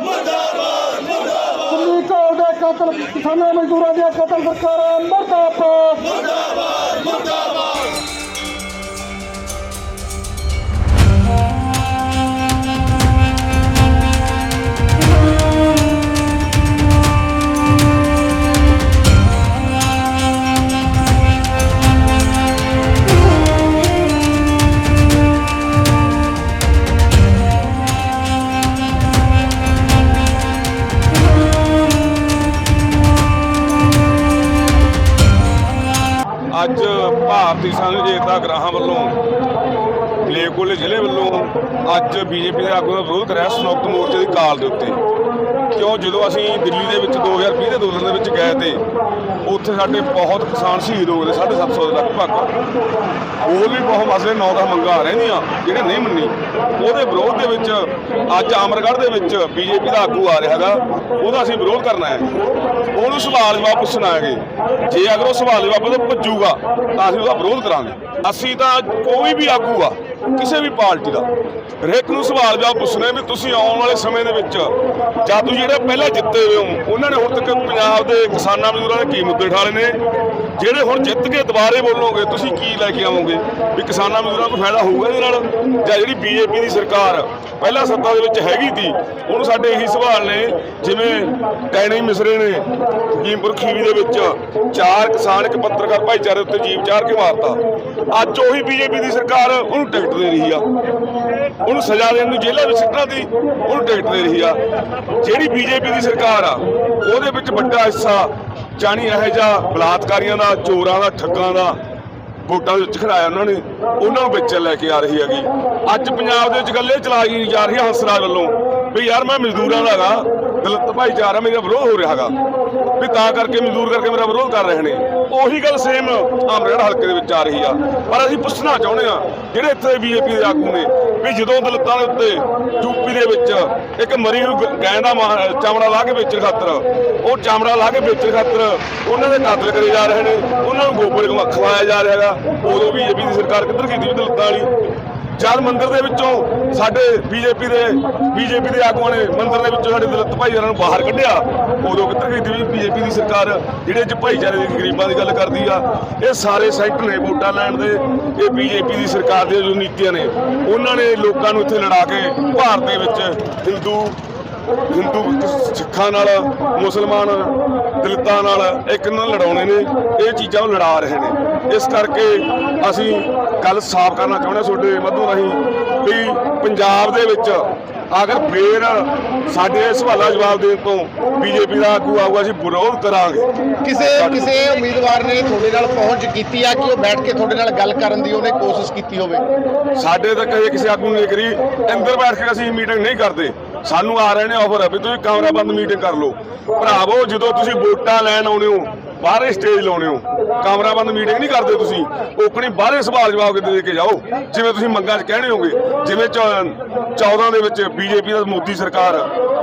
ਮੁਰਦਾਬਾਦ। ਦਿੱਲੀ ਕਾਲ ਦੇ ਕਤਲ ਕਿਸਾਨਾਂ ਮਜ਼ਦੂਰਾਂ ਦੀਆਂ ਕਤਲ ਸਰਕਾਰਾਂ ਮੁਰਦਾਬਾਦ ਅੱਜ ਅੱਜ ਬੀਜੇਪੀ ਦੇ ਆਗੂ ਦਾ ਵਿਰੋਧ ਕਰਿਆ ਸੰਯੁਕਤ ਮੋਰਚੇ ਦੀ ਕਾਲ ਦੇ ਉੱਤੇ। ਕਿਉਂ? ਜਦੋਂ ਅਸੀਂ ਦਿੱਲੀ ਦੇ ਵਿੱਚ 2020 ਦੇ ਅੰਦੋਲਨ ਦੇ ਵਿੱਚ ਗਏ ਤੇ ਉੱਥੇ ਸਾਡੇ ਬਹੁਤ ਕਿਸਾਨ ਸ਼ਹੀਦ ਹੋ ਗਏ 750 ਦੇ ਲਗਭਗ। ਹੋਰ ਵੀ ਬਹੁਤ ਮਸਲੇ ਨੌ ਦਸ ਮੰਗਾਂ ਰਹਿੰਦੀਆਂ ਜਿਹੜੇ ਨਹੀਂ ਮੰਨੀ ਉਹਦੇ ਵਿਰੋਧ ਦੇ ਵਿੱਚ ਅੱਜ ਆਮਰਗੜ੍ਹ ਦੇ ਵਿੱਚ ਬੀਜੇਪੀ ਦਾ ਆਗੂ ਆ ਰਿਹਾ ਹੈਗਾ, ਉਹਦਾ ਅਸੀਂ ਵਿਰੋਧ ਕਰਨਾ ਹੈ। ਉਹਨੂੰ ਸਵਾਲ ਜਵਾਬ ਪੁੱਛਣਾ ਹੈਗੇ ਜੇ ਅਗਰ ਉਹ ਸਵਾਲ ਜਵਾਬ ਤੋਂ ਭੱਜੂਗਾ ਤਾਂ ਅਸੀਂ ਉਹਦਾ ਵਿਰੋਧ ਕਰਾਂਗੇ। ਅਸੀਂ ਤਾਂ ਕੋਈ ਵੀ ਆਗੂ ਆ ਕਿਸੇ ਵੀ ਪਾਰਟੀ ਦਾ। ਹਰੇਕ ਨੂੰ ਸਵਾਲ ਜਵਾਬ ਪੁੱਛਣੇ ਵੀ ਤੁਸੀਂ ਆਉਣ ਵਾਲੇ ਸਮੇਂ ਦੇ ਵਿੱਚ ਜਾਦੂ ਜਿਹੜੇ ਪਹਿਲਾਂ ਜਿੱਤੇ ਹੋਏ ਹੋ, ਉਹਨਾਂ ਨੇ ਹੁਣ ਤੱਕ ਪੰਜਾਬ ਦੇ ਕਿਸਾਨਾਂ ਮਜ਼ਦੂਰਾਂ ਦੇ ਕੀ ਮੁੱਦੇ ਠਾਲੇ ਨੇ? ਜਿਹੜੇ ਹੁਣ ਜਿੱਤ ਕੇ ਦੁਬਾਰੇ ਬੋਲੋਗੇ ਤੁਸੀਂ ਕੀ ਲੈ ਕੇ ਆਵੋਗੇ? ਵੀ ਕਿਸਾਨਾਂ ਮਜ਼ਦੂਰਾਂ ਨੂੰ ਫਾਇਦਾ ਹੋਊਗਾ ਇਹਦੇ ਨਾਲ? ਜਾਂ ਜਿਹੜੀ ਬੀਜੇਪੀ ਦੀ ਸਰਕਾਰ ਪਹਿਲਾਂ ਸੱਤਾ ਦੇ ਵਿੱਚ ਹੈਗੀ ਸੀ, ਉਹਨੂੰ ਸਾਡੇ ਇਹੀ ਸਵਾਲ ਨੇ, ਜਿਵੇਂ ਟੈਣੀ ਮਿਸਰੇ ਨੇ ਜੀਮਪੁਰ ਖੀਵੀ ਦੇ ਵਿੱਚ ਚਾਰ ਕਿਸਾਨ, ਇੱਕ ਪੱਤਰਕਾਰ ਭਾਈਚਾਰੇ ਉੱਤੇ ਜੀਵ ਚਾਰ ਕੇ ਮਾਰਤਾ। ਅੱਜ ਉਹੀ ਬੀਜੇਪੀ ਦੀ ਸਰਕਾਰ ਉਹਨੂੰ ਟਿਕਟ ਦੇ ਰਹੀ ਆ। ਉਹਨੂੰ ਸਜ਼ਾ ਦੇਣ ਨੂੰ ਜੇਲ੍ਹਾਂ ਵਿੱਚ ਸਿੱਟਣਾ ਦੀ ਉਹਨੂੰ ਟਿਕਟ ਦੇ ਰਹੀ ਆ। ਜਿਹੜੀ ਬੀਜੇਪੀ ਦੀ ਸਰਕਾਰ ਆ, ਉਹਦੇ ਵਿੱਚ ਵੱਡਾ ਹਿੱਸਾ ਜਾਣੀ ਇਹ ਜਿਹਾ ਬਲਾਤਕਾਰੀਆਂ ਦਾ, ਚੋਰਾਂ ਦਾ, ਠੱਗਾਂ ਦਾ ਵੋਟਾਂ ਦੇ ਵਿੱਚ ਖੜਾਇਆ ਉਹਨਾਂ ਨੇ, ਉਹਨਾਂ ਨੂੰ ਵਿੱਚ ਲੈ ਕੇ ਆ ਰਹੀ ਹੈਗੀ। ਅੱਜ ਪੰਜਾਬ ਦੇ ਵਿੱਚ ਗੱਲ ਇਹ ਚਲਾਈ ਜਾ ਰਹੀ ਹੈ ਹੰਸਰਾਜ ਵੱਲੋਂ ਵੀ ਯਾਰ ਮੈਂ ਮਜ਼ਦੂਰਾਂ ਦਾ ਹੈਗਾ, ਦਲਿਤ ਭਾਈਚਾਰਾ ਮੇਰਾ ਵਿਰੋਧ ਹੋ ਰਿਹਾ ਹੈਗਾ। ਵੀ ਤਾਂ ਕਰਕੇ ਮਜ਼ਦੂਰ ਕਰਕੇ ਮੇਰਾ ਵਿਰੋਧ ਕਰ ਰਹੇ ਨੇ। ਉਹੀ ਗੱਲ ਸੇਮ ਆਮਰਗੜ੍ਹ ਹਲਕੇ ਦੇ ਵਿੱਚ ਆ ਰਹੀ ਆ। ਪਰ ਅਸੀਂ ਪੁੱਛਣਾ ਚਾਹੁੰਦੇ ਆ ਜਿਹੜੇ ਇੱਥੇ ਬੀਜੇਪੀ ਦੇ ਆਗੂ ਨੇ, ਵੀ ਜਦੋਂ ਦਲਿਤਾਂ ਦੇ ਉੱਤੇ ਯੂਪੀ ਦੇ ਵਿੱਚ ਇੱਕ ਮਰੀ ਨੂੰ ਗ- ਗਾਂ ਦਾ ਮਾ- ਲਾ ਕੇ ਵੇਚਣ ਖਾਤਰ, ਉਹ ਚਮੜਾ ਲਾ ਕੇ ਵੇਚਣ ਖਾਤਰ ਉਹਨਾਂ ਦੇ ਕਾਤਲ ਕਰੇ ਜਾ ਰਹੇ ਨੇ, ਉਹਨਾਂ ਨੂੰ ਗੋਬਰ ਖਵਾ- ਖਵਾਇਆ ਜਾ ਰਿਹਾ ਹੈਗਾ। ਉਦੋਂ ਬੀਜੇਪੀ ਦੀ ਸਰਕਾਰ ਕਿੱਧਰ ਕੀਤੀ ਵੀ ਦਲਿਤਾਂ ਵਾਲੀ? ਜਦ ਮੰਦਰ ਦੇ ਵਿੱਚੋਂ ਸਾਡੇ ਬੀਜੇਪੀ ਦੇ ਬੀਜੇਪੀ ਦੇ ਆਗੂਆਂ ਨੇ ਮੰਦਰ ਦੇ ਵਿੱਚੋਂ ਸਾਡੇ ਦਲਿਤ ਭਾਈਚਾਰਿਆਂ ਨੂੰ ਬਾਹਰ ਕੱਢਿਆ, ਉਦੋਂ ਕਿੱਧਰ ਗਈ ਸੀ ਬੀਜੇਪੀ ਦੀ ਸਰਕਾਰ, ਜਿਹੜੇ ਅੱਜ ਭਾਈਚਾਰੇ ਦੇ ਗਰੀਬਾਂ ਦੀ ਗੱਲ ਕਰਦੀ ਆ, ਇਹ ਸਾਰੇ ਸੈਕਟਰ ਨੇ ਵੋਟਾਂ ਲੈਣ ਦੇ, ਇਹ ਬੀਜੇਪੀ ਦੀ ਸਰਕਾਰ ਦੀਆਂ ਜੋ ਨੀਤੀਆਂ ਨੇ, ਉਹਨਾਂ ਨੇ ਲੋਕਾਂ ਨੂੰ ਇੱਥੇ ਲੜਾ ਕੇ ਭਾਰਤ ਦੇ ਵਿੱਚ ਹਿੰਦੂ ਹਿੰਦੂ ਸਿੱਖਾਂ ਨਾਲ, ਮੁਸਲਮਾਨ ਦਲਿਤਾਂ ਨਾਲ ਇੱਕ ਨਾਲ ਲੜਾਉਣੇ ਨੇ, ਇਹ ਚੀਜ਼ਾਂ ਉਹ ਲੜਾ ਰਹੇ ਨੇ। ਇਸ ਕਰਕੇ ਅਸੀਂ ਗੱਲ ਸਾਫ਼ ਕਰਨਾ ਚਾਹੁੰਦੇ ਹਾਂ ਤੁਹਾਡੇ ਮੱਧੋਂ ਰਾਹੀਂ ਵੀ ਪੰਜਾਬ ਦੇ ਵਿੱਚ ਅਗਰ ਫੇਰ ਸਾਡੇ ਸਵਾਲਾਂ ਜਵਾਬ ਦੇਣ ਤੋਂ ਬੀਜੇਪੀ ਦਾ ਆਗੂ ਆਊਗਾ ਅਸੀਂ ਵਿਰੋਧ ਕਰਾਂਗੇ। ਕਿਸੇ ਕਿਸੇ ਉਮੀਦਵਾਰ ਨੇ ਤੁਹਾਡੇ ਨਾਲ ਪਹੁੰਚ ਕੀਤੀ ਆ ਕਿ ਉਹ ਬੈਠ ਕੇ ਤੁਹਾਡੇ ਨਾਲ ਗੱਲ ਕਰਨ ਦੀ ਉਹਨੇ ਕੋਸ਼ਿਸ਼ ਕੀਤੀ ਹੋਵੇ? ਸਾਡੇ ਤੱਕ ਹਜੇ ਕਿਸੇ ਆਗੂ ਨੇ ਕਰੀ ਅੰਦਰ ਬੈਠ ਕੇ ਅਸੀਂ ਮੀਟਿੰਗ ਨਹੀਂ ਕਰਦੇ। ਸਾਨੂੰ ਆ ਰਹੇ ਨੇ ਆਫਰ ਵੀ ਤੁਸੀਂ ਕਮਰਾ ਬੰਦ ਮੀਟਿੰਗ ਕਰ ਲਓ। ਭਰਾਵੋ ਜਦੋਂ ਤੁਸੀਂ ਵੋਟਾਂ ਲੈਣ ਆਉਣੇ ਹੋ ਬਾਹਰੇ ਸਟੇਜ ਲਾਉਣੇ ਹੋ। ਕਮਰਾ ਬੰਦ ਮੀਟਿੰਗ ਨਹੀਂ ਕਰਦੇ ਤੁਸੀਂ। ਓਕਣੀ ਬਾਹਰੇ ਸਵਾਲ ਜਵਾਬ ਦੇ ਕੇ ਜਾਓ? ਜਿਵੇਂ ਤੁਸੀਂ ਮੰਗਾਂ 'ਚ ਕਹਿਣੇ ਹੋਗੇ। ਜਿਵੇਂ 14 ਦੇ ਵਿੱਚ ਬੀਜੇਪੀ ਦਾ ਮੋਦੀ ਸਰਕਾਰ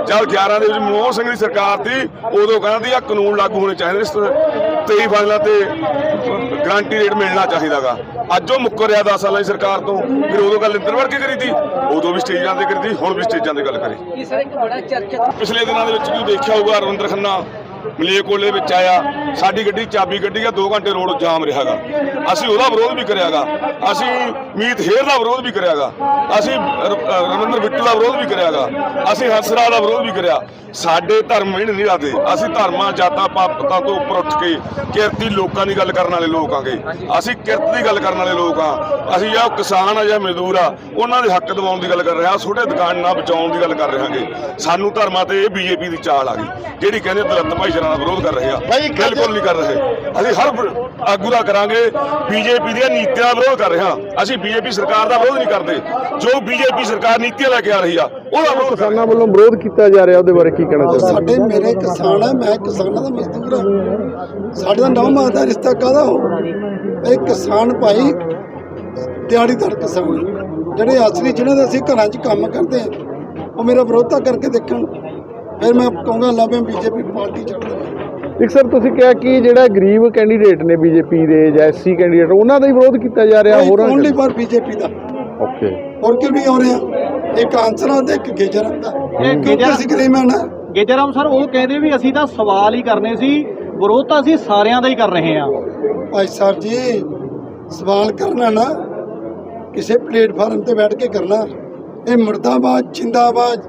ਜਦ 11 ਦੇ ਵਿੱਚ ਮਨਮੋਹਨ ਸਿੰਘ ਦੀ ਸਰਕਾਰ ਸੀ ਉਦੋਂ ਕਹਿੰਦੀ ਆ ਕਾਨੂੰਨ ਲਾਗੂ ਹੋਣੇ ਚਾਹੀਦੇ ਨੇ। 23 ਫਾਈਲਾਂ ਤੇ ਗਾਰੰਟੀ ਰੇਟ ਮਿਲਣਾ ਚਾਹੀਦਾਗਾ ਅੱਜ ਉਹ ਮੁੱਕਰ ਰਿਹਾ 10 ਸਾਲਾਂ ਦੀ ਸਰਕਾਰ ਤੋਂ। ਫਿਰ ਉਦੋਂ ਗੱਲ ਇੰਦਰ ਵੜ ਕੇ ਕਰੀ ਤੀ। ਉਦੋਂ ਵੀ ਸਟੇਜਾਂ ਤੇ ਕਰੀ ਤੀ ਹੁਣ ਵੀ ਸਟੇਜਾਂ ਤੇ ਗੱਲ ਕਰੀ। ਪਿਛਲੇ ਦਿਨਾਂ ਦੇ ਵਿੱਚ ਵੀ ਦੇਖਿਆ ਹੋਊਗਾ ਰਵਿੰਦਰ ਖੰਨਾ। ਮਲੇਰਕੋਟਲੇ ਵਿੱਚ ਆਇਆ, ਸਾਡੀ ਗੱਡੀ, ਚਾਬੀ ਗੱਡੀ ਆ 2 ਘੰਟੇ ਰੋਡ ਜਾਮ ਰਿਹਾਗਾ। ਅਸੀਂ ਉਹਦਾ ਵਿਰੋਧ ਵੀ ਕਰਿਆਗਾ। ਅਸੀਂ ਮੀਤ ਹੇਰ ਦਾ ਵਿਰੋਧ ਵੀ ਕਰਿਆਗਾ। ਅਸੀਂ ਰ- ਰਵਿੰਦਰ ਬਿੱਟੂ ਦਾ ਵਿਰੋਧ ਵੀ ਕਰਿਆਗਾ। ਅਸੀਂ ਹੰਸਰਾ ਦਾ ਵਿਰੋਧ ਵੀ ਕਰਿਆ। ਸਾਡੇ ਧਰਮ ਇਹਨੇ ਨਹੀਂ ਲਾਦੇ ਅਸੀਂ ਧਰਮਾਂ, ਜਾਤਾਂ ਪਾਪਤਾਂ ਤੋਂ ਉੱਪਰ ਉੱਠ ਕੇ ਕਿਰਤੀ ਲੋਕਾਂ ਦੀ ਗੱਲ ਕਰਨ ਵਾਲੇ ਲੋਕ ਆਂਗੇ। ਅਸੀਂ ਕਿਰਤ ਦੀ ਗੱਲ ਕਰਨ ਵਾਲੇ ਲੋਕ ਆ। ਅਸੀਂ ਜਾਂ ਕਿਸਾਨ ਆ ਜਾਂ ਮਜ਼ਦੂਰ ਆ, ਉਹਨਾਂ ਦੇ ਹੱਕ ਦਿਵਾਉਣ ਦੀ ਗੱਲ ਕਰ ਰਿਹਾ ਛੋਟੇ ਦੁਕਾਨ ਨਾ ਬਚਾਉਣ ਦੀ ਗੱਲ ਕਰ ਰਹਾਂਗੇ ਸਾਨੂੰ ਧਰਮਾਂ ਤੇ ਇਹ ਬੀਜੇਪੀ ਦੀ ਚਾਲ ਆ ਗਈ। ਜਿਹੜੀ ਕਹਿੰਦੇ ਦਲਿਤ ਭਾਈਚਾਰਾ ਦਾ ਵਿਰੋਧ ਕਰ ਰਹੇ ਆ। ਬਿਲਕੁਲ ਨਹੀਂ ਕਰ ਰਹੇ। ਅਸੀਂ ਹਰ ਆਗੂ ਦਾ ਕਰਾਂਗੇ। ਬੀਜੇਪੀ ਦੀਆਂ ਨੀਤੀਆਂ ਦਾ ਵਿਰੋਧ ਕਰ ਰਹੇ ਹਾਂ। ਅਸੀਂ ਬੀਜੇਪੀ ਸਰਕਾਰ ਦਾ ਵਿਰੋਧ ਨਹੀਂ ਕਰਦੇ। ਜੋ ਬੀਜੇਪੀ ਸਰਕਾਰ ਨੀਤੀਆਂ ਲੈ ਕੇ ਆ ਰਹੀ ਆ ਉਹਦਾ ਵਿਰੋਧ ਕਿਸਾਨਾਂ ਵੱਲੋਂ ਵਿਰੋਧ ਕੀਤਾ ਜਾ ਰਿਹਾ ਉਹਦੇ ਬਾਰੇ ਕੀ ਕਹਿਣਾ ਚਾਹੁੰਦੇ ਸਾਡੇ ਮੇਰੇ ਕਿਸਾਨ ਹੈ ਮੈਂ ਕਿਸਾਨਾਂ ਦਾ ਮਜ਼ਦੂਰ ਹਾਂ ਸਾਡੇ ਦਾ ਨੌ ਮਾਹ ਦਾ ਰਿਸ਼ਤਾ ਕਾਹਦਾ ਹੋ? ਇਹ ਕਿਸਾਨ ਭਾਈ ਦਿਹਾੜੀ ਦਰ ਕਿਸਾਨ ਜਿਹੜੇ ਅਸਲੀ ਜਿਹਨਾਂ ਦੇ ਅਸੀਂ ਘਰਾਂ 'ਚ ਕੰਮ ਕਰਦੇ ਹਾਂ, ਉਹ ਮੇਰਾ ਵਿਰੋਧਤਾ ਕਰਕੇ ਦੇਖਣ। ਫਿਰ ਮੈਂ ਕਹੂੰਗਾ ਲਾ ਮੈਂ ਬੀਜੇਪੀ ਪਾਰਟੀ ਛੱਡ ਦੇਵਾਂ ਇੱਕ ਸਰ ਤੁਸੀਂ ਕਿਹਾ ਕਿ ਜਿਹੜਾ ਗਰੀਬ ਕੈਂਡੀਡੇਟ ਨੇ ਬੀਜੇਪੀ ਦੇ ਜਾਂ ਐਸਸੀ ਕੈਂਡੀਡੇਟ ਉਹਨਾਂ ਦਾ ਹੀ ਵਿਰੋਧ ਕੀਤਾ ਜਾ ਰਿਹਾ ਹੋਰਾਂ ਓਨਲੀ ਫॉर ਬੀਜੇਪੀ ਦਾ। ਓਕੇ ਹੋਰ ਕਿਉਂ ਨਹੀਂ ਹੋ ਰਿਹਾ? ਇੱਕ ਆਂਸਰਾਂ ਤੇ ਇੱਕ ਗੇਜਰਾਂ ਦਾ। ਕਿਉਂਕਿ ਗਰੀਬਨ ਆ ਗੇਜਰਾਮ ਸਰ ਉਹ ਕਹਿੰਦੇ ਵੀ ਅਸੀਂ ਤਾਂ ਸਵਾਲ ਹੀ ਕਰਨੇ ਸੀ ਵਿਰੋਧ ਤਾਂ ਅਸੀਂ ਸਾਰਿਆਂ ਦਾ ਹੀ ਕਰ ਰਹੇ ਹਾਂ। ਭਾਈ ਸਾਹਿਬ ਜੀ ਸਵਾਲ ਕਰਨਾ ਨਾ ਕਿਸੇ ਪਲੇਟਫਾਰਮ ਤੇ ਬੈਠ ਕੇ ਕਰਨਾ। ਇਹ ਮੁਰਦਾਬਾਦ ਜਿੰਦਾਬਾਦ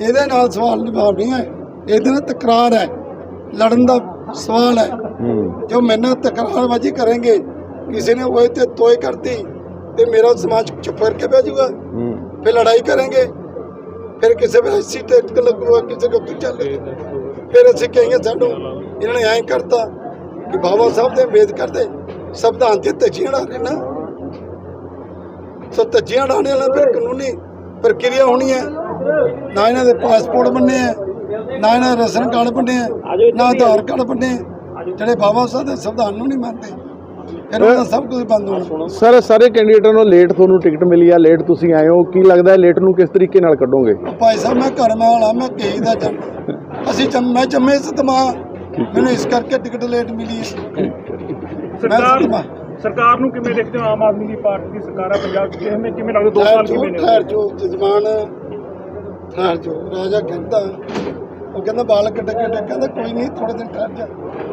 ਇਹਦੇ ਨਾਲ ਸਵਾਲ ਜਵਾਬ ਨਹੀਂ ਹੈ ਇਹਦੇ ਨਾਲ ਤਕਰਾਰ ਹੈ। ਲੜਨ ਦਾ ਸਵਾਲ ਹੈ। ਜੋ ਮੈਨਾਂ ਤਕਰਾਰਬਾਜੀ ਕਰਨਗੇ ਕਿਸੇ ਨੇ ਉਹ ਤੇ ਤੋਏ ਕਰਤੀ ਤੇ ਮੇਰਾ ਸਮਾਜ ਚੁੱਪ ਕੇ ਬਹਿ ਜਾਊਗਾ। ਫਿਰ ਲੜਾਈ ਕਰਾਂਗੇ ਫਿਰ ਕਿਸੇ ਵੇਲੇ ਸੀਟ ਤੇ ਲੱਗੂਗਾ ਕਿਸੇ ਕੋ ਤੂੰ ਚੱਲ। ਫਿਰ ਅਸੀਂ ਕਹੀਏ ਸਾਨੂੰ ਇਹਨਾਂ ਨੇ ਐਂ ਕਰਤਾ ਕਿ ਬਾਬਾ ਸਾਹਿਬ ਦੇ ਵੇਦ ਕਰਦੇ ਸੰਵਿਧਾਨ ਤੇ ਤਜੀਆਂ ਰਹੇ ਨਾ। ਸੋ ਤਜੀਆਂ ਢਾਣੇ ਵਾਲਾ ਫਿਰ ਕਾਨੂੰਨੀ ਪ੍ਰਕਿਰਿਆ ਹੋਣੀ ਹੈ। ਨਾ ਇਹਨਾਂ ਦੇ ਪਾਸਪੋਰਟ ਬੰਨੇ ਆ ਨਾ ਇਹਨਾਂ ਦੇ ਰਸਨ ਕਾਰਡ ਬੰਨੇ ਆ ਨਾ ਆਧਾਰ ਕਾਰਡ ਬੰਨੇ ਆ। ਜਿਹੜੇ ਬਾਬਾ ਸਾਹਿਬ ਦੇ ਸੰਵਿਧਾਨ ਨੂੰ ਨਹੀਂ ਮੰਨਦੇ ਫਿਰ ਉਹਦਾ ਸਭ ਕੁਝ ਬੰਦ ਹੋਣਾ। ਸਰ ਸਾਰੇ ਕੈਂਡੀਡੇਟਾਂ ਨੂੰ ਲੇਟ ਤੁਹਾਨੂੰ ਟਿਕਟ ਮਿਲੀ ਆ ਲੇਟ ਤੁਸੀਂ ਆਏ ਹੋ। ਕੀ ਲੱਗਦਾ ਹੈ ਲੇਟ ਨੂੰ ਕਿਸ ਤਰੀਕੇ ਨਾਲ ਕੱਢੋਗੇ? ਭਾਈ ਸਾਹਿਬ ਮੈਂ ਘਰ ਮੈਂ ਵਾਲਾ ਮੈਂ ਕਹੀ ਦਾ ਜਨ ਅਸੀਂ ਜੰਮ ਮੈਂ ਜੰਮੇ ਸਤਮਾ ਮੈਨੂੰ ਇਸ ਕਰਕੇ ਟਿਕਟ ਲੇਟ ਮਿਲੀ ਹੈ ਸਰਕਾਰ ਸਰਕਾਰ ਨੂੰ ਕਿਵੇਂ ਦੇਖਦੇ ਹੋ? ਆਮ ਆਦਮੀ ਦੀ ਪਾਰਟੀ ਦੀ ਸਰਕਾਰ ਪੰਜਾਬ 'ਚ ਕਿਵੇਂ ਕਿਵੇਂ ਲੱਗਦਾ ਦੋ ਠਹਿਰ ਸਾਲ ਜੋ ਕਿਵੇਂ ਨੇ ਜੋ ਜਜ਼ਮਾਨ। ਠਹਿਰ ਜੋ ਰਾਜਾ ਕਹਿੰਦਾ, ਉਹ ਕਹਿੰਦਾ ਬਾਲ ਕੱਟ ਕੇ ਕਹਿੰਦਾ ਕੋਈ ਨਹੀਂ ਥੋੜੇ ਦਿਨ ਠਹਿਰ ਜਾ,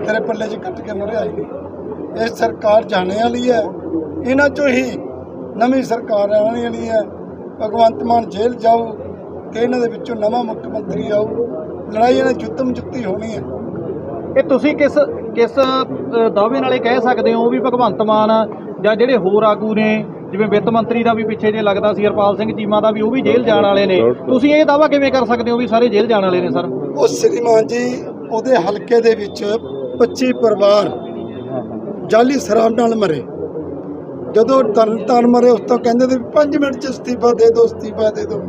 ਤੇਰੇ ਪੱਲੇ 'ਚ ਕੱਟ ਕੇ ਮੁਰੇ ਆਏਗੀ ਇਹ ਸਰਕਾਰ ਜਾਣੇ ਵਾਲੀ ਹੈ, ਇਹਨਾਂ 'ਚੋਂ ਹੀ ਨਵੀਂ ਸਰਕਾਰ ਆਉਣ ਵਾਲੀ ਹੈ। ਭਗਵੰਤ ਮਾਨ ਜੇਲ੍ਹ ਜਾਊ ਤੇ ਇਹਨਾਂ ਦੇ ਵਿੱਚੋਂ ਨਵਾਂ ਮੁੱਖ ਮੰਤਰੀ ਆਊ ਲੜਾਈ ਇਹਨਾਂ ਜੁੱਤਮ ਜੁੱਤੀ ਹੋਣੀ ਹੈ। ਇਹ ਤੁਸੀਂ ਕਿਸ ਕਿਸ ਦਾਅਵੇ ਨਾਲ ਇਹ ਕਹਿ ਸਕਦੇ ਹੋ ਵੀ ਭਗਵੰਤ ਮਾਨ ਜਾਂ ਜਿਹੜੇ ਹੋਰ ਆਗੂ ਨੇ ਜਿਵੇਂ ਵਿੱਤ ਮੰਤਰੀ ਦਾ ਵੀ ਪਿੱਛੇ ਜੇ ਲੱਗਦਾ ਸੀ, ਹਰਪਾਲ ਸਿੰਘ ਚੀਮਾ ਦਾ ਵੀ, ਉਹ ਵੀ ਜੇਲ੍ਹ ਜਾਣ ਵਾਲੇ ਨੇ। ਤੁਸੀਂ ਇਹ ਦਾਅਵਾ ਕਿਵੇਂ ਕਰ ਸਕਦੇ ਹੋ ਵੀ ਸਾਰੇ ਜੇਲ੍ਹ ਜਾਣ ਵਾਲੇ ਨੇ, ਸਰ? ਉਹ ਸ੍ਰੀਮਾਨ ਜੀ, ਉਹਦੇ ਹਲਕੇ ਦੇ ਵਿੱਚ 25 ਪਰਿਵਾਰ ਜਾਲੀ ਸ਼ਰਾਬ ਨਾਲ ਮਰੇ। ਜਦੋਂ ਤਰਨ ਮਰੇ, ਉਸ ਤੋਂ ਕਹਿੰਦੇ ਤੇ 5 ਮਿੰਟ ਚ ਅਸਤੀਫਾ ਦੇ ਦਿਓ, ਅਸਤੀਫਾ ਦੇ ਦਿਓ।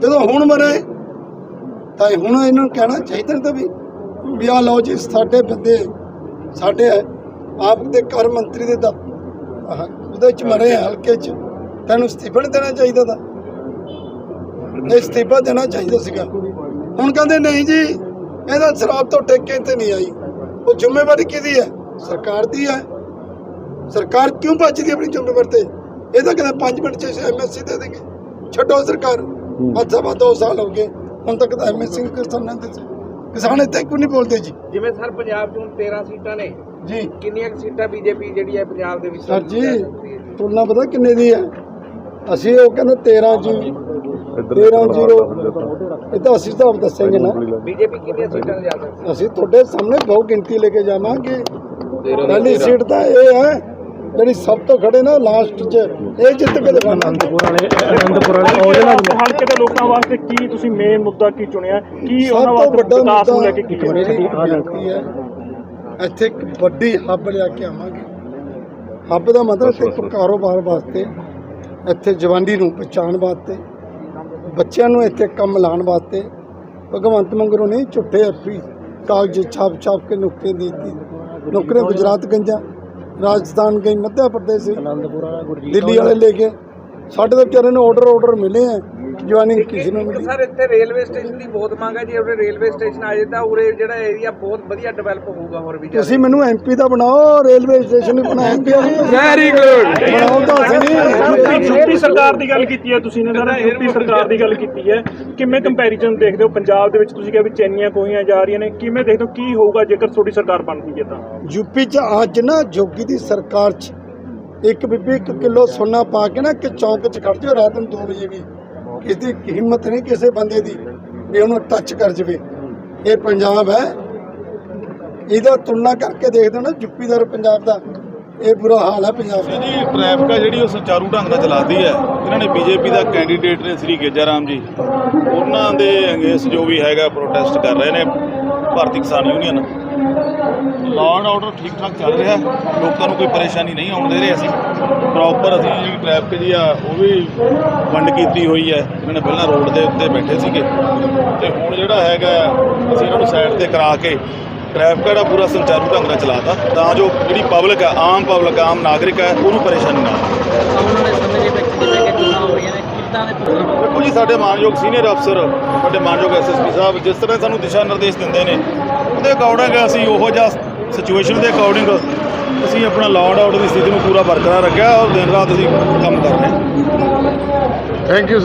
ਜਦੋਂ ਹੁਣ ਮਰੇ, ਤਾਂ ਹੁਣ ਇਹਨਾਂ ਨੂੰ ਕਹਿਣਾ ਚਾਹੀਦਾ ਤਾਂ ਵੀ ਵੀ ਆਹ ਲਓ ਜੀ, ਸਾਡੇ ਬੰਦੇ, ਸਾਡੇ ਆਪ ਦੇ ਕਰ ਮੰਤਰੀ ਦੇ ਦਾ ਆਹ, ਚ ਮਰੇ ਆ ਹਲਕੇ ਚ ਤੈਨੂੰ ਅਸਤੀਫਾ ਨਹੀਂ ਦੇਣਾ ਚਾਹੀਦਾ ਤਾਂ। ਅਸਤੀਫਾ ਦੇਣਾ ਚਾਹੀਦਾ ਸੀਗਾ। ਹੁਣ ਕਹਿੰਦੇ ਨਹੀਂ ਜੀ ਇਹਦਾ ਸ਼ਰਾਬ ਤੋਂ ਠੇਕੇ ਤੇ ਨਹੀਂ ਆਈ। ਉਹ ਜ਼ਿੰਮੇਵਾਰੀ ਕਿਹਦੀ ਹੈ? ਸਰਕਾਰ ਦੀ ਹੈ। ਸਰਕਾਰ ਕਿਉਂ ਭੱਜਦੀ ਹੈ ਆਪਣੀ ਜ਼ਿੰਮੇਵਾਰੀ ਤੇ? ਇਹ ਤਾਂ ਕਹਿੰਦਾ 5 ਮਿੰਟ ਚ ਐਮਐਸਸੀ ਦੇ ਦੇਗੇ। ਛੱਡੋ ਸਰਕਾਰ। ਅੱਜ ਸਭਾ 2 ਸਾਲ ਹੋ ਗਏ। ਹੁਣ ਤੱਕ ਤਾਂ ਐਮਐਸਸੀ ਕਿਸਾਨ ਨੇ ਕਿਸਾਨ ਇੱਥੇ ਕਿਉਂ ਨਹੀਂ ਬੋਲਦੇ ਜੀ? ਜਿਵੇਂ ਸਰ ਪੰਜਾਬ 'ਚ 13 ਸੀਟਾਂ ਨੇ। ਜੀ। ਕਿੰਨੀਆਂ ਕੁ ਸੀਟਾਂ ਬੀਜੇਪੀ ਜਿਹੜੀ ਹੈ ਪੰਜਾਬ ਦੇ ਵਿੱਚ ਸਰ ਜੀ ਤੁਲਨਾ ਪਤਾ ਕਿੰਨੇ ਦੀ ਹੈ? ਅਸੀਂ ਉਹ ਕਹਿੰਦੇ 13 ਜੀ 13 ਜ਼ੀਰੋ। ਇਹ ਤਾਂ ਅਸੀਂ ਤਾਂ ਦੱਸਾਂਗੇ ਨਾ। ਬੀਜੇਪੀ ਕਿੰਨੀਆਂ ਸੀਟਾਂ ਲਿਜਾ ਸਕਦੀ ਅਸੀਂ ਤੁਹਾਡੇ ਸਾਹਮਣੇ ਬਹੁ ਗਿਣਤੀ ਲੈ ਕੇ ਜਾਵਾਂਗੇ। ਪਹਿਲੀ ਸੀਟ ਤਾਂ ਇਹ ਹੈ ਜਿਹੜੀ ਸਭ ਤੋਂ ਖੜੇ ਨਾ ਲਾਸਟ 'ਚ ਇਹ ਜਿੱਤ ਕੇ ਦਿਖਾਣਾ ਹਲਕੇ ਦੇ ਲੋਕਾਂ ਵਾਸਤੇ ਕੀ ਤੁਸੀਂ ਮੇਨ ਮੁੱਦਾ ਕੀ ਚੁਣਿਆ? ਕੀ ਉਹਨਾਂ ਵਾਸਤੇ ਵੱਡਾ ਵਿਕਾਸ ਨੂੰ ਲੈ ਕੇ ਕੀ ਚੁਣਿਆ? ਇੱਥੇ ਇੱਕ ਵੱਡੀ ਹੱਬ ਲਿਆ ਕੇ ਆਵਾਂਗੇ। ਹੱਬ ਦਾ ਮਤਲਬ ਸਿਰਫ ਕਾਰੋਬਾਰ ਵਾਸਤੇ, ਇੱਥੇ ਜਵਾਨੀ ਨੂੰ ਪਛਾਣ ਵਾਸਤੇ, ਬੱਚਿਆਂ ਨੂੰ ਇੱਥੇ ਕੰਮ ਲਾਉਣ ਵਾਸਤੇ। ਭਗਵੰਤ ਮੰਗਰੋਂ ਨਹੀਂ ਝੁੱਟੇ ਐਫੀ ਕਾਗਜ਼ ਛਾਪ ਛਾਪ ਕੇ ਨੌਕਰੀਆਂ ਦੇ ਦਿੱਤੀ ਨੌਕਰੀਆਂ ਗੁਜਰਾਤ ਗਈਆਂ, ਰਾਜਸਥਾਨ ਗਈ, ਮੱਧ ਪ੍ਰਦੇਸ਼ ਦਿੱਲੀ ਵਾਲੇ ਲੈ ਕੇ ਸਾਡੇ ਤਾਂ ਵਿਚਾਰੇ ਨੂੰ ਆਰਡਰ ਆਰਡਰ ਮਿਲੇ ਆ। ਜਵਾਨੀ ਕਿਸੇ ਨੂੰ। ਮਿਲੀ ਸਰ ਇੱਥੇ ਰੇਲਵੇ ਸਟੇਸ਼ਨ ਦੀ ਬਹੁਤ ਮੰਗ ਹੈ ਜੇ ਉਰੇ ਰੇਲਵੇ ਸਟੇਸ਼ਨ ਆ ਤਾਂ ਉਰੇ ਜਿਹੜਾ ਏਰੀਆ ਬਹੁਤ ਵਧੀਆ ਡਿਵੈਲਪ ਹੋਊਗਾ ਹੋਰ ਵੀ ਤੁਸੀਂ ਮੈਨੂੰ ਐਮਪੀ ਦਾ ਬਣਾਓ ਰੇਲਵੇ ਸਟੇਸ਼ਨ ਵੀ ਬਣਾਓ। ਐਮਪੀ ਵੈਰੀ ਗੁੱਡ ਬਣਾਓ। ਤਾਂ ਸਹੀ ਯੂਪੀ ਸਰਕਾਰ ਦੀ ਗੱਲ ਕੀਤੀ ਹੈ ਤੁਸੀਂ ਨੇ ਸਰ ਯੂਪੀ ਸਰਕਾਰ ਦੀ ਗੱਲ ਕੀਤੀ ਹੈ। ਕਿਵੇਂ ਕੰਪੈਰੀਜ਼ਨ ਦੇਖਦੇ ਹੋ ਪੰਜਾਬ ਦੇ ਵਿੱਚ? ਤੁਸੀਂ ਕਿਹਾ ਵੀ ਚੈਨੀਆਂ ਕੋਈਆਂ ਜਾ ਰਹੀਆਂ ਨੇ। ਕਿਵੇਂ ਦੇਖਦੇ ਹੋ? ਕੀ ਹੋਊਗਾ ਜੇਕਰ ਤੁਹਾਡੀ ਸਰਕਾਰ ਬਣਦੀ ਹੈ ਤਾਂ? ਯੂਪੀ ਚ ਅੱਜ ਨਾ ਜੋਗੀ ਦੀ ਸਰਕਾਰ ਚ ਇੱਕ ਬੀਬੀ ਇੱਕ ਕਿਲੋ ਸੋਨਾ ਪਾ ਕੇ ਨਾ ਕਿ ਚੌਂਕ ਚ ਖੜ ਜਾਓ ਰਾਤ ਨੂੰ 2 ਵਜੇ ਵੀ। ਕਿਸੇ ਦੀ ਹਿੰਮਤ ਨਹੀਂ ਕਿਸੇ ਬੰਦੇ ਦੀ ਵੀ ਉਹਨੂੰ ਟੱਚ ਕਰ ਜਵੇ। ਇਹ ਪੰਜਾਬ ਹੈ। ਇਹਦਾ ਤੁਲਨਾ ਕਰਕੇ ਦੇਖਦੇ ਨਾ, ਯੂਪੀ ਪੰਜਾਬ ਦਾ। ਇਹ ਬੁਰਾ ਹਾਲ ਹੈ ਪੰਜਾਬ ਦਾ। ਜੀ ਟ੍ਰੈਫਿਕ ਆ ਜਿਹੜੀ, ਉਹ ਸੁਚਾਰੂ ਢੰਗ ਨਾਲ ਚਲਾਦੀ ਹੈ। ਇਹਨਾਂ ਨੇ ਬੀਜੇਪੀ ਦਾ ਕੈਂਡੀਡੇਟ ਨੇ, ਸ੍ਰੀ ਗੇਜਾ ਰਾਮ ਜੀ। ਉਹਨਾਂ ਦੇ ਅੰਗੇਸ ਜੋ ਵੀ ਹੈਗਾ ਪ੍ਰੋਟੈਸਟ ਕਰ ਰਹੇ ਨੇ, ਭਾਰਤੀ ਕਿਸਾਨ ਯੂਨੀਅਨ ਲਾਅ ਐਂਡ ਆਰਡਰ ਠੀਕ ਠਾਕ ਚੱਲ ਰਿਹਾ ਲੋਕਾਂ ਨੂੰ ਕੋਈ ਪਰੇਸ਼ਾਨੀ ਨਹੀਂ ਆਉਣ ਦੇ ਰਹੇ ਅਸੀਂ। ਪ੍ਰੋਪਰ ਅਸੀਂ ਜਿਹੜੀ ਟ੍ਰੈਫਿਕ ਜੀ ਆ, ਉਹ ਵੀ ਵੰਡ ਕੀਤੀ ਹੋਈ ਹੈ। ਇਹਨਾਂ ਨੇ ਪਹਿਲਾਂ ਰੋਡ ਦੇ ਉੱਤੇ ਬੈਠੇ ਸੀਗੇ। ਤੇ ਹੁਣ ਜਿਹੜਾ ਹੈਗਾ ਅਸੀਂ ਇਹਨਾਂ ਨੂੰ ਸਾਈਡ ਤੇ ਕਰਾ ਕੇ ਟ੍ਰੈਫਿਕ ਜਿਹੜਾ ਪੂਰਾ ਸੰਚਾਰੂ ਢੰਗ ਨਾਲ ਚਲਾਤਾ। ਤਾਂ ਜੋ ਜਿਹੜੀ ਪਬਲਿਕ ਹੈ ਆਮ ਪਬਲਿਕ ਆਮ ਨਾਗਰਿਕ ਹੈ ਉਹਨੂੰ ਪਰੇਸ਼ਾਨੀ ਨਾ ਦੇਖੋ ਜੀ, ਸਾਡੇ ਮਾਨਯੋਗ ਸੀਨੀਅਰ ਅਫਸਰ ਸਾਡੇ ਮਾਨਯੋਗ ਐਸਐਸਪੀ ਸਾਹਿਬ, ਜਿਸ ਤਰ੍ਹਾਂ ਸਾਨੂੰ ਦਿਸ਼ਾ ਨਿਰਦੇਸ਼ ਦਿੰਦੇ ਨੇ ਉਹਦੇ ਅਕੋਰਡਿੰਗ ਅਸੀਂ ਉਹੋ ਜਿਹਾ ਸਿਚੁਏਸ਼ਨ ਦੇ ਅਕੋਰਡਿੰਗ ਅਸੀਂ ਆਪਣਾ ਲਾਅ ਐਂਡ ਆਰਡਰ ਦੀ ਸਥਿਤੀ ਨੂੰ ਪੂਰਾ ਬਰਕਰਾਰ ਰੱਖਿਆ ਔਰ ਦਿਨ ਰਾਤ ਅਸੀਂ ਕੰਮ ਕਰ ਰਹੇ ਹਾਂ। Thank you